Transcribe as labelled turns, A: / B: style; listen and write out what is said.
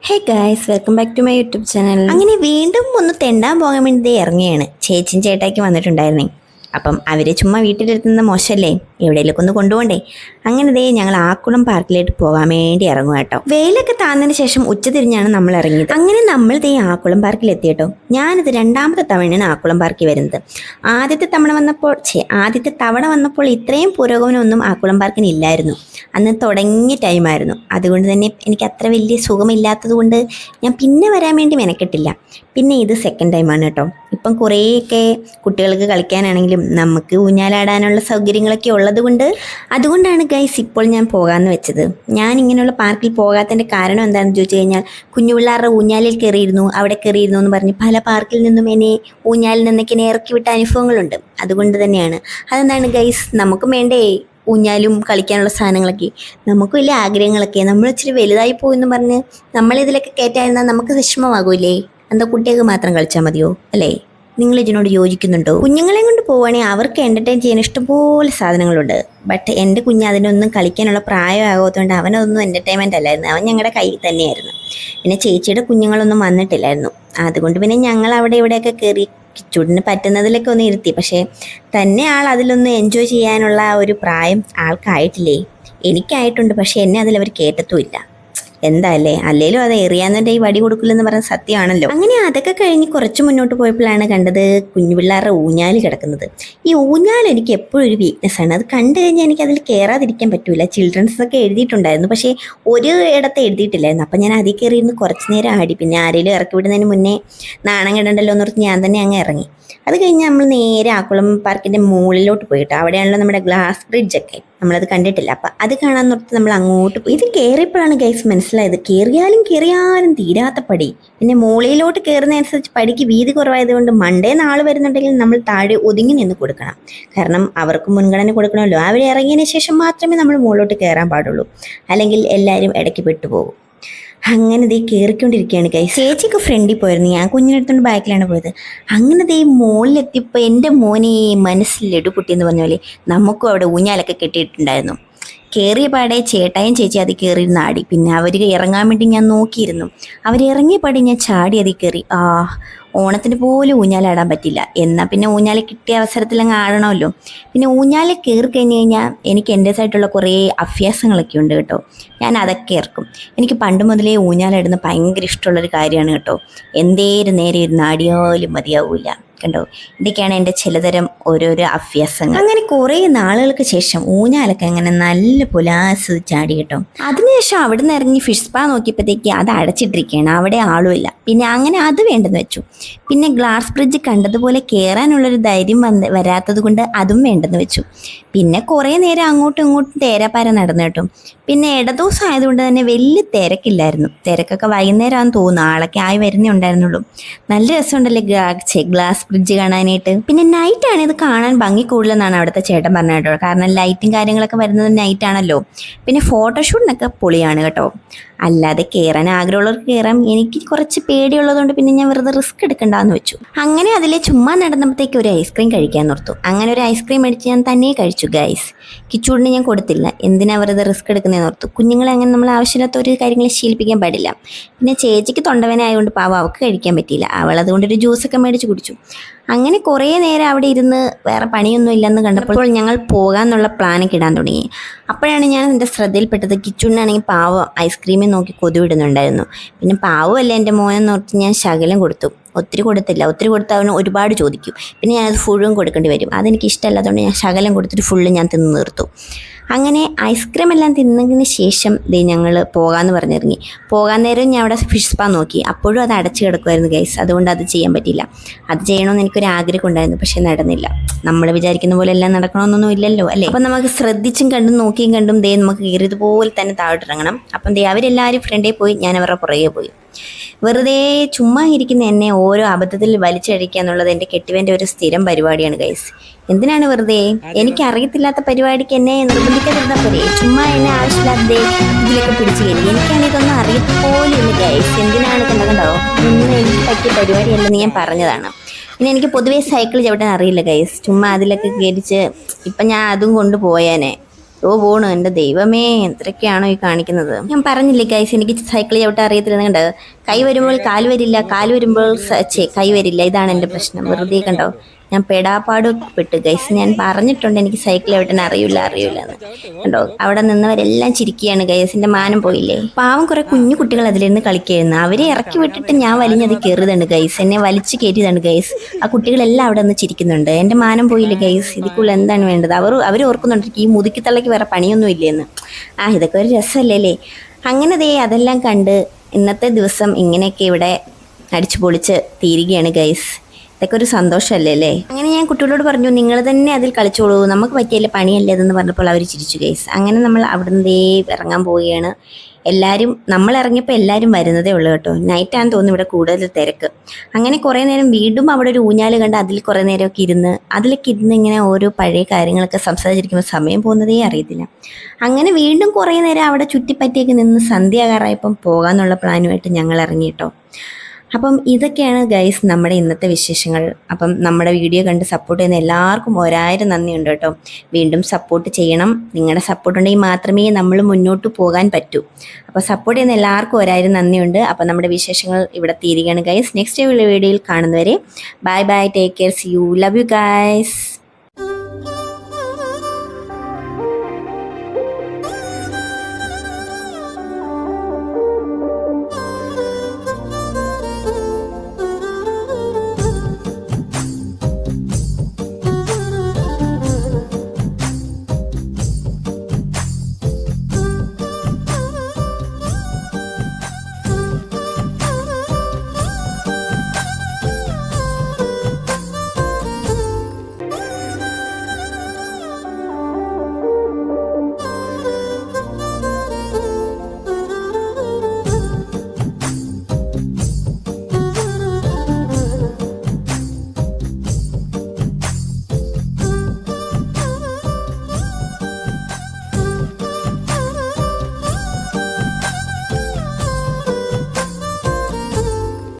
A: Hey guys welcome back to my YouTube channel അങ്ങനെ വീണ്ടും ഒന്ന് തെണ്ടാൻ പോകാൻ വേണ്ടി ഇറങ്ങിയാണ്. ചേച്ചിയും ചേട്ടാക്കി വന്നിട്ടുണ്ടായിരുന്നേ. അപ്പം അവരെ ചുമ്മാ വീട്ടിലിരുത്തുന്ന മോശമല്ലേ? എവിടെയെങ്കിലും ഒന്ന് കൊണ്ടുപോകണ്ടേ? അങ്ങനെ ദേ ഞങ്ങൾ ആക്കുളം പാർക്കിലേക്ക് പോകാൻ വേണ്ടി ഇറങ്ങും കേട്ടോ. വെയിലൊക്കെ താന്നതിന് ശേഷം ഉച്ചതിരിഞ്ഞാണ് നമ്മൾ ഇറങ്ങിയത്. അങ്ങനെ നമ്മൾ ദേ ആക്കുളം പാർക്കിൽ എത്തിയിട്ടോ ഞാനിത് രണ്ടാമത്തെ തവണയാണ് ആക്കുളം പാർക്കിൽ വരുന്നത്. ആദ്യത്തെ തവണ വന്നപ്പോൾ ഛേ ആദ്യത്തെ തവണ വന്നപ്പോൾ ഇത്രയും പുരോഗമനമൊന്നും ആക്കുളം പാർക്കിന് ഇല്ലായിരുന്നു. അന്ന് തുടങ്ങിയ ടൈമായിരുന്നു അതുകൊണ്ട് തന്നെ എനിക്ക് അത്ര വലിയ സുഖമില്ലാത്തതുകൊണ്ട് ഞാൻ പിന്നെ വരാൻ വേണ്ടി മെനക്കെട്ടില്ല. പിന്നെ ഇത് സെക്കൻഡ് ടൈമാണ് കേട്ടോ. ഇപ്പം കുറേയൊക്കെ കുട്ടികൾക്ക് കളിക്കാനാണെങ്കിലും നമുക്ക് ഊഞ്ഞാലാടാനുള്ള സൗകര്യങ്ങളൊക്കെ ഉള്ളതുകൊണ്ട് അതുകൊണ്ടാണ് ഗൈസ് ഇപ്പോൾ ഞാൻ പോകാമെന്ന് വെച്ചത്. ഞാൻ ഇങ്ങനെയുള്ള പാർക്കിൽ പോകാത്തതിന്റെ കാരണം എന്താണെന്ന് ചോദിച്ചു കഴിഞ്ഞാൽ കുഞ്ഞു പിള്ളേരുടെ ഊഞ്ഞാലിൽ കയറിയിരുന്നു അവിടെ കയറിയിരുന്നു എന്ന് പറഞ്ഞ് പല പാർക്കിൽ നിന്നും എന്നെ ഊഞ്ഞാലിൽ നിന്നൊക്കെ എന്നെ ഇറക്കി വിട്ട അനുഭവങ്ങളുണ്ട്. അതുകൊണ്ട് തന്നെയാണ്. അതെന്താണ് ഗൈസ് നമുക്കും വേണ്ടേ ഊഞ്ഞാലും കളിക്കാനുള്ള സാധനങ്ങളൊക്കെ. നമുക്കും വലിയ ആഗ്രഹങ്ങളൊക്കെ. നമ്മൾ ഇച്ചിരി വലുതായി പോയെന്ന് പറഞ്ഞ് നമ്മളിതിലൊക്കെ കയറ്റായിരുന്നാൽ നമുക്ക് വിഷമമാകൂലേ എന്താ കുട്ടികൾക്ക് മാത്രം കളിച്ചാൽ മതിയോ? അല്ലേ? നിങ്ങൾ ഇതിനോട് യോജിക്കുന്നുണ്ടോ? കുഞ്ഞുങ്ങളെ കൊണ്ട് പോവുകയാണെങ്കിൽ അവർക്ക് എന്റർടൈൻ ചെയ്യാൻ ഇഷ്ടംപോലെ സാധനങ്ങളുണ്ട്. ബട്ട് എന്റെ കുഞ്ഞ് അതിനൊന്നും കളിക്കാനുള്ള പ്രായമാകാത്തതുകൊണ്ട് അവനൊന്നും എന്റർടൈൻമെന്റ് അല്ലായിരുന്നു. അവൻ ഞങ്ങളുടെ കയ്യിൽ തന്നെയായിരുന്നു. പിന്നെ ചേച്ചിയുടെ കുഞ്ഞുങ്ങളൊന്നും വന്നിട്ടില്ലായിരുന്നു. അതുകൊണ്ട് പിന്നെ ഞങ്ങൾ അവിടെ ഇവിടെയൊക്കെ കയറി ചുടിന് പറ്റുന്നതിലൊക്കെ ഒന്ന് ഇരുത്തി. പക്ഷേ തന്നെ ആൾ അതിലൊന്നും എൻജോയ് ചെയ്യാനുള്ള ഒരു പ്രായം ആൾക്കായിട്ടില്ലേ? എനിക്കായിട്ടുണ്ട്. പക്ഷേ എന്നെ അതിലവർ കേട്ടത്തുമില്ല എന്താല്ലേ? അല്ലേലും അത് എറിയാന്നിട്ട് ഈ വടി കൊടുക്കില്ലെന്ന് പറഞ്ഞ സത്യമാണല്ലോ. അങ്ങനെ അതൊക്കെ കഴിഞ്ഞ് കുറച്ച് മുന്നോട്ട് പോയപ്പോഴാണ് കണ്ടത് കുഞ്ഞു പിള്ളേരുടെ ഊഞ്ഞാൽ കിടക്കുന്നത്. ഈ ഊഞ്ഞാൽ എനിക്ക് എപ്പോഴും ഒരു വീക്ക്നെസ് ആണ്. അത് കണ്ടു കഴിഞ്ഞാൽ എനിക്ക് അതിൽ കയറാതിരിക്കാൻ പറ്റൂല. ചിൽഡ്രൻസ് ഒക്കെ എഴുതിയിട്ടുണ്ടായിരുന്നു. പക്ഷേ ഒരു ഇടത്ത് എഴുതിയിട്ടില്ലായിരുന്നു. അപ്പം ഞാൻ അതിൽ കയറിയിരുന്ന് കുറച്ച് നേരം ആടി. പിന്നെ ആരെങ്കിലും ഇറക്കി വിടുന്നതിന് മുന്നേ നാണം കിടണ്ടല്ലോ എന്ന് പറഞ്ഞ് ഞാൻ തന്നെ അങ്ങ് ഇറങ്ങി. അത് കഴിഞ്ഞ് നമ്മൾ നേരെ ആക്കുളം പാർക്കിന്റെ മുകളിലോട്ട് പോയിട്ട് അവിടെയാണല്ലോ നമ്മുടെ ഗ്ലാസ് ബ്രിഡ്ജ് ഒക്കെ. നമ്മളത് കണ്ടിട്ടില്ല. അപ്പം അത് കാണാൻ നിർത്തി നമ്മൾ അങ്ങോട്ട് പോയി. ഇത് കയറിയപ്പോഴാണ് ഗൈസ് മനസ്സിലായത്. കയറിയാലും കയറിയാലും തീരാത്ത പടി. പിന്നെ മുകളിലോട്ട് കയറുന്നതനുസരിച്ച് പടിക്ക് വീതി കുറവായതുകൊണ്ട് മണ്ടേ നാൾ വരുന്നുണ്ടെങ്കിൽ നമ്മൾ താഴെ ഒതുങ്ങി നിന്ന് കൊടുക്കണം. കാരണം അവർക്ക് മുൻഗണന കൊടുക്കണമല്ലോ. അവർ ഇറങ്ങിയതിന് ശേഷം മാത്രമേ നമ്മൾ മുകളിലോട്ട് കയറാൻ പാടുള്ളൂ. അല്ലെങ്കിൽ എല്ലാവരും ഇടയ്ക്ക് പെട്ടുപോകും. അങ്ങനെ ദേ കയറിക്കൊണ്ടിരിക്കുകയാണ് കൈ ചേച്ചിക്ക് ഫ്രണ്ടിൽ പോയിരുന്നു. ഞാൻ കുഞ്ഞിനടുത്തോണ്ട് ബാക്കിലാണ് പോയത്. അങ്ങനെ ദേ മുകളിലെത്തിയപ്പോൾ എന്റെ മോനെ മനസ്സിൽ ലഡു പൊട്ടിയെന്ന് പറഞ്ഞ പോലെ നമുക്കും അവിടെ ഊഞ്ഞാലൊക്കെ കെട്ടിയിട്ടുണ്ടായിരുന്നു. കയറിയ പാടെ ചേട്ടായും ചേച്ചി അത് കയറി നാടി പിന്നെ അവർ ഇറങ്ങാൻ വേണ്ടി ഞാൻ നോക്കിയിരുന്നു. അവർ ഇറങ്ങിയ പാടെ ഞാൻ ചാടി അതിൽ കയറി ആ ഓണത്തിന് പോലും ഊഞ്ഞാലാടാൻ പറ്റില്ല. എന്നാൽ പിന്നെ ഊഞ്ഞാൽ കിട്ടിയ അവസരത്തിൽ അങ്ങ് ആടണമല്ലോ. പിന്നെ ഊഞ്ഞാൽ കയറി കഴിഞ്ഞ് കഴിഞ്ഞാൽ എനിക്ക് എന്റെതായിട്ടുള്ള കുറേ അഭ്യാസങ്ങളൊക്കെ ഉണ്ട് കേട്ടോ. ഞാൻ അതൊക്കെ ഇറക്കും. എനിക്ക് പണ്ട് മുതലേ ഊഞ്ഞാലിടുന്ന ഭയങ്കര ഇഷ്ടമുള്ളൊരു കാര്യമാണ് കേട്ടോ. എന്തേലും നേരെ ഇരുന്ന് ആടിയാലും കണ്ടോ ഇതൊക്കെയാണ് എന്റെ ചിലതരം ഓരോരോ അഭ്യാസങ്ങൾ. അങ്ങനെ കുറേ നാളുകൾക്ക് ശേഷം ഊഞ്ഞാലൊക്കെ അങ്ങനെ നല്ല പുലാസ് ചാടി കിട്ടും. അതിനുശേഷം അവിടെ നിന്ന് ഇറങ്ങി ഫിഷ് സ്പാ നോക്കിയപ്പോഴത്തേക്ക് അത് അടച്ചിട്ടിരിക്കുകയാണ്. അവിടെ ആളുമില്ല പിന്നെ അങ്ങനെ അത് വേണ്ടെന്ന് വെച്ചു. പിന്നെ ഗ്ലാസ് ബ്രിഡ്ജ് കണ്ടതുപോലെ കയറാനുള്ളൊരു ധൈര്യം വന്ന് വരാത്തത് കൊണ്ട് അതും വേണ്ടെന്ന് വെച്ചു. പിന്നെ കുറേ നേരം അങ്ങോട്ടും ഇങ്ങോട്ടും തേരാപ്പാര നടന്നു കേട്ടോ. പിന്നെ ഇടദിവസം ആയതുകൊണ്ട് തന്നെ വലിയ തിരക്കില്ലായിരുന്നു. തിരക്കൊക്കെ വൈകുന്നേരമാണെന്ന് തോന്നുന്നു. ആളൊക്കെ ആയി വരുന്നേ ഉണ്ടായിരുന്നുള്ളൂ. നല്ല രസമുണ്ടല്ലേ ഗ്ലാസ് ബ്രിഡ്ജ് കാണാനായിട്ട്. പിന്നെ നൈറ്റ് ആണ് ഇത് കാണാൻ ഭംഗി കൂടുതലെന്നാണ് അവിടുത്തെ ചേട്ടൻ പറഞ്ഞത് കേട്ടോ. കാരണം ലൈറ്റും കാര്യങ്ങളൊക്കെ വരുന്നത് നൈറ്റ് ആണല്ലോ. പിന്നെ ഫോട്ടോഷൂട്ടിനൊക്കെ പൊളിയാണ് കേട്ടോ. അല്ലാതെ കയറാൻ ആഗ്രഹമുള്ളവർക്ക് കയറാം എനിക്ക് കുറച്ച് പേടിയുള്ളതുകൊണ്ട് പിന്നെ ഞാൻ വെറുതെ റിസ്ക് എടുക്കണ്ടെന്ന് വെച്ചു. അങ്ങനെ അതിലെ ചുമ്മാ നടന്നപ്പോഴത്തേക്ക് ഒരു ഐസ്ക്രീം കഴിക്കാൻ നിർത്തു അങ്ങനെ ഒരു ഐസ്ക്രീം മേടിച്ച് ഞാൻ തന്നെ കഴിച്ചു ഗൈസ് കിച്ചൂടിന് ഞാൻ കൊടുത്തില്ല. എന്തിനാ വെറുതെ റിസ്ക് എടുക്കുന്നതെന്ന് ഓർത്തു. കുഞ്ഞുങ്ങളെ അങ്ങനെ നമ്മൾ ആവശ്യമില്ലാത്ത ഒരു കാര്യങ്ങളെ ശീലിപ്പിക്കാൻ പാടില്ല. പിന്നെ ചേച്ചിക്ക് തൊണ്ടവനായതുകൊണ്ട് പാവം അവൾക്ക് കഴിക്കാൻ പറ്റിയില്ല. അവൾ അതുകൊണ്ട് ഒരു ജ്യൂസൊക്കെ മേടിച്ച് കുടിച്ചു. അങ്ങനെ കുറേ നേരം അവിടെ ഇരുന്ന് വേറെ പണിയൊന്നും ഇല്ലെന്ന് കണ്ടപ്പോൾ ഞങ്ങൾ പോകാന്നുള്ള പ്ലാനൊക്കെ ഇടാൻ തുടങ്ങി. അപ്പോഴാണ് ഞാൻ എന്റെ ശ്രദ്ധയിൽപ്പെട്ടത് കിച്ചുണ്ണാണെങ്കിൽ പാവം ഐസ്ക്രീമിൽ നോക്കി കൊതുവിടുന്നുണ്ടായിരുന്നു. പിന്നെ പാവമല്ല എന്റെ മോനെന്ന് ഓർത്ത് ഞാൻ ശകലം കൊടുത്തു. ഒത്തിരി കൊടുത്തില്ല. ഒത്തിരി കൊടുത്ത് അവന് ഒരുപാട് ചോദിക്കും. പിന്നെ ഞാനത് ഫുള്ളും കൊടുക്കേണ്ടി വരും. അതെനിക്ക് ഇഷ്ടമല്ലാത്തതുകൊണ്ട് ഞാൻ ശകലം കൊടുത്തിട്ട് ഫുള്ള് ഞാൻ തിന്ന് തീർത്തു അങ്ങനെ ഐസ്ക്രീം എല്ലാം തിന്നതിന് ശേഷം ദേ ഞങ്ങൾ പോകാമെന്ന് പറഞ്ഞിറങ്ങി. പോകാൻ നേരം ഞാൻ അവിടെ ഫിഷ് സ്പാ നോക്കി. അപ്പോഴും അത് അടച്ചു കിടക്കുമായിരുന്നു ഗൈസ് അതുകൊണ്ട് അത് ചെയ്യാൻ പറ്റില്ല അത് ചെയ്യണമെന്ന് എനിക്കൊരു ആഗ്രഹം ഉണ്ടായിരുന്നു പക്ഷേ നടന്നില്ല. നമ്മൾ വിചാരിക്കുന്ന പോലെ എല്ലാം നടക്കണമെന്നൊന്നും ഇല്ലല്ലോ അല്ലേ? അപ്പം നമുക്ക് ശ്രദ്ധിച്ചും കണ്ടും നോക്കിയും കണ്ടും ദേ നമുക്ക് കയറിയതുപോലെ തന്നെ താഴോട്ടിറങ്ങണം. അപ്പം ദേ അവരെല്ലാവരും ഫ്രണ്ടിൽ പോയി ഞാൻ അവരുടെ പുറകെ പോയി. വെറുതെ ചുമ്മാ ഇരിക്കുന്ന എന്നെ ഓരോ അബദ്ധത്തിൽ വലിച്ചഴിക്കുക എന്നുള്ളത് എന്റെ കെട്ടിവന്റെ ഒരു സ്ഥിരം പരിപാടിയാണ് ഗൈസ് എന്തിനാണ് വെറുതെ? എനിക്ക് അറിയത്തില്ലാത്ത പരിപാടിക്ക് എന്നെ നിർബന്ധിക്കാതിരുന്ന പോരെ ചുമ്മാ എന്നെ ആവശ്യമില്ലാതെ ഇതിലൊക്കെ പിടിച്ചു കയറി എനിക്കാണിതൊന്നും ഇതൊന്നും അറിയപ്പോലും ഇല്ല ഗൈസ് എന്തിനാണ് കണ്ടോ ഇന്ന് എനിക്ക് പറ്റിയ പരിപാടിയല്ലെന്ന് ഞാൻ പറഞ്ഞതാണ്. പിന്നെ എനിക്ക് പൊതുവേ സൈക്കിൾ ചവിട്ടാൻ അറിയില്ല ഗൈസ് ചുമ്മാ അതിലൊക്കെ കയറിച്ച് ഇപ്പം ഞാൻ അതും കൊണ്ട് പോയേനെ. ഓ പോണു. എന്റെ ദൈവമേ എന്തൊക്കെയാണോ ഈ കാണിക്കുന്നത്? ഞാൻ പറഞ്ഞില്ലേ ഗൈസ് എനിക്ക് സൈക്കിൾ ചവിട്ടാൻ അറിയത്തില്ല കണ്ടോ കൈ വരുമ്പോൾ കാൽ വരില്ല കാൽ വരുമ്പോൾ ചേ കൈ വരില്ല. ഇതാണ് എന്റെ പ്രശ്നം. വെറുതെ കണ്ടോ? ഞാൻ പെടാപ്പാട് പെട്ടു ഗൈസ് ഞാൻ പറഞ്ഞിട്ടുണ്ട് എനിക്ക് സൈക്കിൾ ചവിട്ടാൻ അറിയില്ല അറിയില്ല എന്ന്. കണ്ടോ? അവിടെ നിന്നവരെല്ലാം ചിരിക്കുകയാണ്. ഗൈസിന്റെ മാനം പോയില്ലേ? പാവം കുറെ കുഞ്ഞു കുട്ടികൾ അതിലിരുന്ന് കളിക്കായിരുന്നു അവരെ ഇറക്കി വിട്ടിട്ട് ഞാൻ വലിഞ്ഞത് കയറിയതാണ് ഗൈസ്. എന്നെ വലിച്ചു കയറ്റിയതാണ് ഗൈസ്. ആ കുട്ടികളെല്ലാം അവിടെ നിന്ന് ചിരിക്കുന്നുണ്ട്. എന്റെ മാനം പോയില്ലേ ഗൈസ്? ഇതിക്കുള്ള എന്താണ് വേണ്ടത്? അവർ അവർ ഓർക്കുന്നുണ്ട് ഈ മുതുക്കി വേറെ പണിയൊന്നും ഇല്ലേന്ന് ആ ഇതൊക്കെ ഒരു രസമല്ലേ അല്ലേ? അങ്ങനെ ദേ അതെല്ലാം കണ്ട് ഇന്നത്തെ ദിവസം ഇങ്ങനെയൊക്കെ ഇവിടെ അടിച്ചു പൊളിച്ച് തീരുകയാണ് ഗൈസ് ഇതൊക്കെ ഒരു സന്തോഷമല്ലേ അല്ലേ? അങ്ങനെ ഞാൻ കുട്ടികളോട് പറഞ്ഞു നിങ്ങൾ തന്നെ അതിൽ കളിച്ചോളൂ. നമുക്ക് പറ്റിയല്ലേ പണിയല്ലേ? എന്ന് പറഞ്ഞപ്പോൾ അവർ ചിരിച്ചു ഗൈസ് അങ്ങനെ നമ്മൾ അവിടുന്ന് ദേ ഇറങ്ങാൻ പോവുകയാണ്. എല്ലാവരും നമ്മൾ ഇറങ്ങിയപ്പോൾ എല്ലാവരും വരുന്നതേ ഉള്ളൂ കേട്ടോ. നൈറ്റ് ആണെന്ന് തോന്നുന്നു ഇവിടെ കൂടുതൽ തിരക്ക്. അങ്ങനെ കുറേ നേരം വീണ്ടും അവിടെ ഒരു ഊഞ്ഞാൽ കണ്ട് അതിൽ കുറേ നേരമൊക്കെ ഇരുന്ന് അതിലൊക്കെ ഇരുന്ന് ഇങ്ങനെ ഓരോ പഴയ കാര്യങ്ങളൊക്കെ സംസാരിച്ചിരിക്കുമ്പോൾ സമയം പോകുന്നതേ അറിയത്തില്ല. അങ്ങനെ വീണ്ടും കുറേ നേരം അവിടെ ചുറ്റിപ്പറ്റിയൊക്കെ നിന്ന് സന്ധ്യാകാറായപ്പം പോകാമെന്നുള്ള പ്ലാനുമായിട്ട് ഞങ്ങൾ ഇറങ്ങി കേട്ടോ. അപ്പം ഇതൊക്കെയാണ് ഗൈസ് നമ്മുടെ ഇന്നത്തെ വിശേഷങ്ങൾ. അപ്പം നമ്മുടെ വീഡിയോ കണ്ട് സപ്പോർട്ട് ചെയ്യുന്ന എല്ലാവർക്കും ഒരായിരം നന്ദിയുണ്ട് കേട്ടോ. വീണ്ടും സപ്പോർട്ട് ചെയ്യണം. നിങ്ങളുടെ സപ്പോർട്ട് ഉണ്ടെങ്കിൽ മാത്രമേ നമ്മൾ മുന്നോട്ട് പോകാൻ പറ്റൂ. അപ്പോൾ സപ്പോർട്ട് ചെയ്യുന്ന എല്ലാവർക്കും ഒരായിരം നന്ദിയുണ്ട്. അപ്പോൾ നമ്മുടെ വിശേഷങ്ങൾ ഇവിടെ തീരുകയാണ് ഗൈസ് നെക്സ്റ്റ് വീഡിയോയിൽ കാണുന്നവരെ bye bye take care see you love you guys